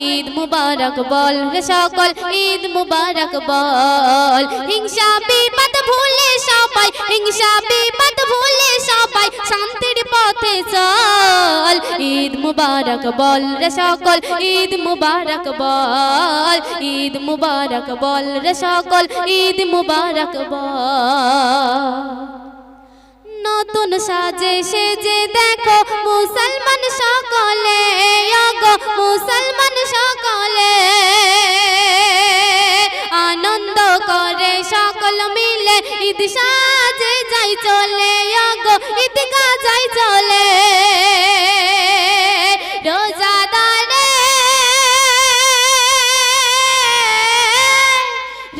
ঈদ মুবারক বল সকল, ঈদ মুবারক বল। হিংসা, বিপদ ভুলে সবাই, হিংসা, বিপদ ভুলে সবাই, শান্তির পথে চল। ঈদ মুবারক বল সকল, ঈদ মুবারক বল। ঈদ মুবারক বল সকল, ঈদ মুবারক বল। নতুন সাজে সেজে দেখো মুসলমান সকলে। মুসলমান সকলে আনন্দ করে সকল মিলে ঈদ সাজে যাই চলে অগো ঈদগা যাই চলে। রোজাদারে,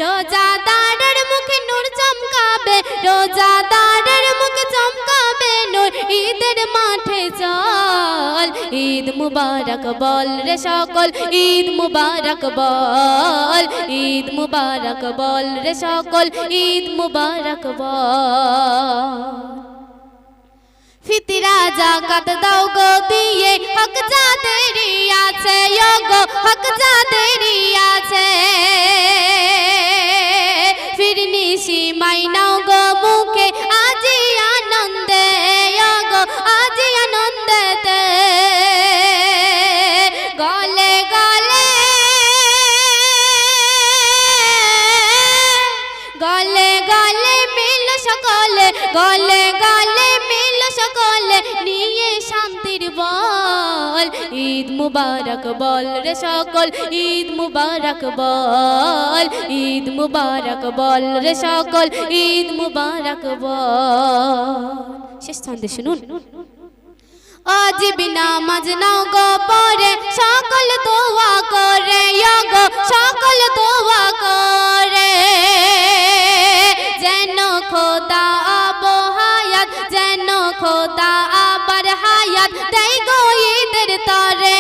রোজাদারের মুখে নূর চমকাবে, রোজাদারের মুখে চমকাবে নূর ঈদের মাঠে চল। ঈদ মুবারক বল রে সকল, ঈদ মুবারক বল, ঈদ মুবারক বল রে সকল, ঈদ মুবারক বল। ফিতিরা জাকাত দাও গো দিয়ে গলে গলে মিল সকলে নিয়ে শান্তির বল। ঈদ মুবারক বল রে সকল, ঈদ মুবারক বল। ঈদ মুবারক বল রে সকল, ঈদ মুবারক বল। শেষ ছন্দে শুনুন। আজ বিনা মাজ নাও গো হায়াত দেই গো ঈদের তরে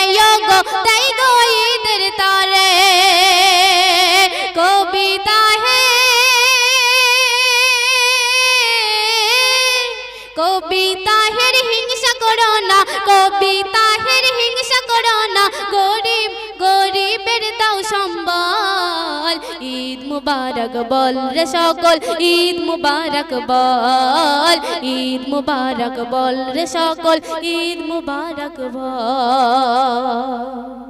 গো দেই গো ঈদের তরে। কবিতা হে, কবিতা হের হিংসা করো না, কবিতা হের হিংসা করো না। গরিব, গরিবের সম্বল। ঈদ মুবারক বল রে সকল, ঈদ মুবারক বল, ঈদ মুবারক বল রে সকল, ঈদ মুবারক বল।